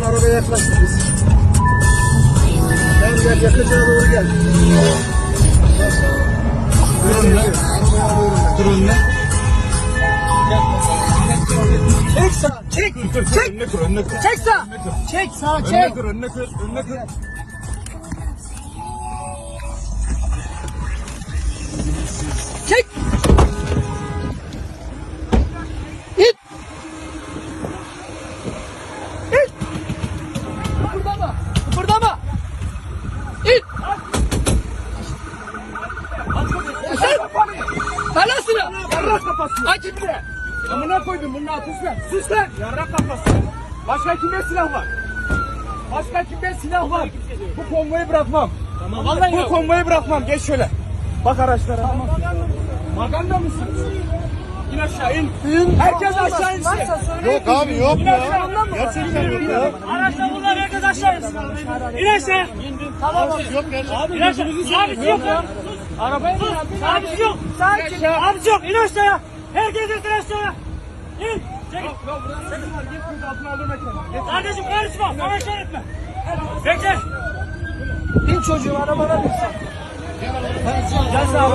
yaklaştık biz. Tamam gel yakacığa doğru gel. Dur önüne. Dur önüne. Çek sağ, çek, çek, Önüne kır, önüne kır. çek sağ, çek sağ, Önüne çek. kır, önüne kır, önüne kır. Çek. Yarrak kafası. Aç ipini. Amına koydum bunun altı lan. Sus lan. Yarrak kafası. Başka kimde silah var? Başka kimde silah var? Bu konvoyu bırakmam. Tamam vallahi Bu konvoyu bırakmam. Geç şöyle. Bak araçlara. Tamam. Maganda mısın? İn aşağı in. Herkes aşağı insin. Yok abi yok İn aşağı. Gerçekten yok ya. Araçta bunlar herkes aşağı insin. İn aşağı. Tamam yok gerçekten. İn aşağı. Abisi yok ya. Arabaya mı Abisi yok. Sakin. Abisi yok. İn aşağıya. Herkes insin aşağıya. İn. Çekil. Kardeşim karışma. Bana şey etme. Bekle. Bin çocuğu arabana binsin. Gel sağ